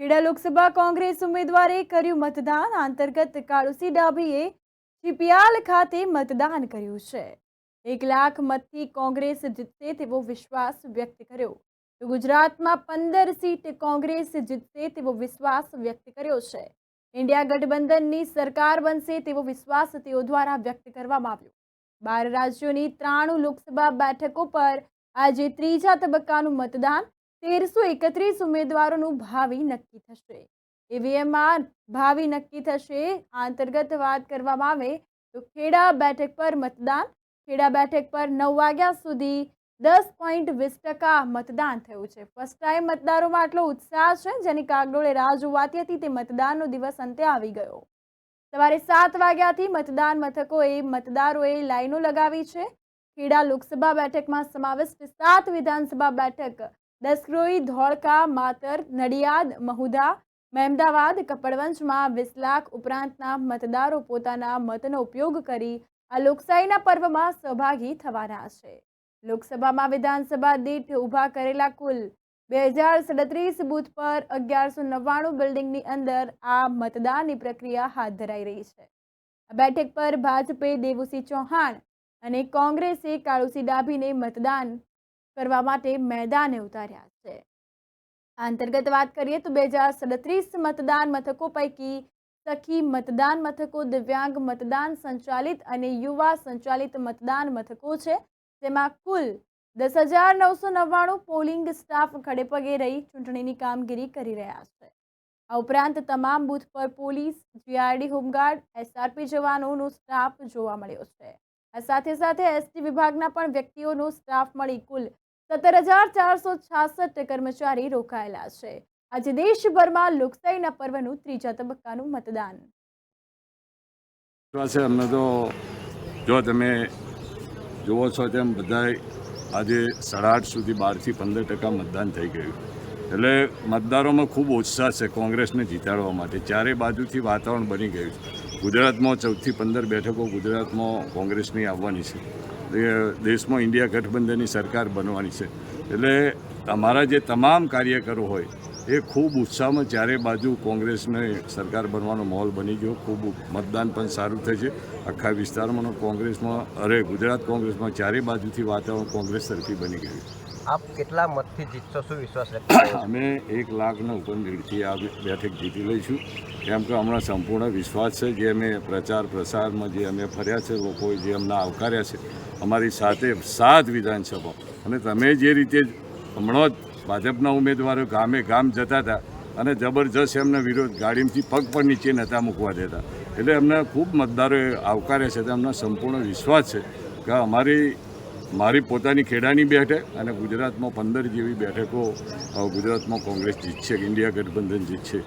ખેડા લોકસભા કોંગ્રેસ ઉમેદવારે કર્યું મતદાન. અંતર્ગત કાળુસી ડાભીએ ચીપિયાલ ખાતે મતદાન કર્યું છે. એક લાખ મતથી કોંગ્રેસ જીતશે તેવો વિશ્વાસ વ્યક્ત કર્યો. તો ગુજરાતમાં પંદર સીટ કોંગ્રેસ જીતશે તેવો વિશ્વાસ વ્યક્ત કર્યો છે. ઇન્ડિયા ગઠબંધનની સરકાર બનશે તેવો વિશ્વાસ તેઓ દ્વારા વ્યક્ત કરવામાં આવ્યો. બાર રાજ્યોની ત્રાણું લોકસભા બેઠકો પર આજે ત્રીજા તબક્કાનું મતદાન તેરસો એકત્રીસ ઉમેદવારોનું ભાવિ નક્કી થશે. ઈવીએમમાં ભાવિ નક્કી થશે. આ અંતર્ગત વાત કરવામાં આવે તો ખેડા બેઠક પર મતદાન, ખેડા બેઠક પર નવ વાગ્યા સુધી દસ પોઈન્ટ વીસ ટકા મતદાન થયું છે. ફર્સ્ટ ટાઈમ મતદારોમાં આટલો ઉત્સાહ છે, જેની કાગડોળે રાહ જોવાતી હતી, તે મતદાનનો દિવસ અંતે આવી ગયો. સવારે સાત વાગ્યાથી મતદાન મથકોએ મતદારોએ લાઈનો લગાવી છે. ખેડા લોકસભા બેઠકમાં સમાવિષ્ટ સાત વિધાનસભા બેઠક દસક્રોઈ, ધોળકા, માતર, નડિયાદ મહુધા મહેમદાવાદ, કપડવંશમાં વીસ લાખ ઉપરાંતના મતદારો પોતાના મતનો ઉપયોગ કરી આ લોકશાહીના પર્વમાં સહભાગી થવાના છે. લોકસભામાં વિધાનસભા દીઠ ઊભા કરેલા કુલ બે હજાર સડત્રીસ બૂથ પર અગિયારસો નવ્વાણું બિલ્ડિંગની અંદર આ મતદાનની પ્રક્રિયા હાથ ધરાઈ રહી છે. આ બેઠક પર ભાજપે દેવુસિંહ ચૌહાણ અને કોંગ્રેસે કાળુસિંહ ડાભીને મતદાન કરવા માટે મેદાને ઉતાર્યા છે. આ અંતર્ગત વાત કરીએ તો બે હજાર સડત્રીસ મતદાન મથકો પૈકી સખી મતદાન મથકો, દિવ્યાંગ મતદાન સંચાલિત અને યુવા સંચાલિત મતદાન મથકો છે. જેમાં કુલ દસ હજાર નવસો નવ્વાણું પોલિંગ સ્ટાફ ખડેપગે રહી ચૂંટણીની કામગીરી કરી રહ્યા છે. આ ઉપરાંત તમામ બૂથ પર police, GRD home guard, SRP જવાનોનો staff જોવા મળ્યો છે. આ સાથે સાથે એસટી વિભાગના પણ વ્યક્તિઓનો સ્ટાફ મળી કુલ સત્તર હજાર ચારસો છાસઠ કર્મચારી રોકાયેલા છે. આજે દેશભરમાં લોકશાહીના પર્વનું ત્રીજા તબક્કાનું મતદાન. અમને તો જો તમે જુઓ છો તેમ બધાય આજે સાડા આઠ સુધી બારથી પંદર ટકા મતદાન થઈ ગયું. એટલે મતદારોમાં ખૂબ ઉત્સાહ છે કોંગ્રેસને જીતાડવા માટે. ચારે બાજુથી વાતાવરણ બની ગયું છે. ગુજરાતમાં ચૌદથી પંદર બેઠકો ગુજરાતમાં કોંગ્રેસની આવવાની છે. દેશમાં ઇન્ડિયા ગઠબંધનની સરકાર બનવાની છે. એટલે તમારા જે તમામ કાર્યકરો હોય એ ખૂબ ઉત્સાહમાં ચારે બાજુ કોંગ્રેસને સરકાર બનવાનો માહોલ બની ગયો. ખૂબ મતદાન પણ સારું થાય છે. આખા વિસ્તારમાં કોંગ્રેસમાં અરે ગુજરાત કોંગ્રેસમાં ચારે બાજુથી વાતાવરણ કોંગ્રેસ તરફી બની ગયું આપ કેટલા મતથી જીતશો શું વિશ્વાસ અમે એક લાખના ઉપર લીડથી આ બેઠક જીતી લઈશું. કેમ કે હમણાં સંપૂર્ણ વિશ્વાસ છે જે અમે પ્રચાર પ્રસારમાં જે અમે ફર્યા છે લોકોએ જે અમને આવકાર્યા છે અમારી સાથે સાત વિધાનસભા. અને તમે જે રીતે હમણાં જ ભાજપના ઉમેદવારો ગામે ગામ જતા હતા અને જબરજસ્ત એમને વિરોધ ગાડીમાંથી પગ પણ નીચે નહોતા મૂકવા દેતા. એટલે એમને ખૂબ મતદારોએ આવકાર્યા છે તો અમને સંપૂર્ણ વિશ્વાસ છે કે અમારી, મારી પોતાની ખેડાની બેઠક અને ગુજરાતમાં પંદર જેવી બેઠકો ગુજરાતમાં કોંગ્રેસ જીતશે ઇન્ડિયા ગઠબંધન જીતશે.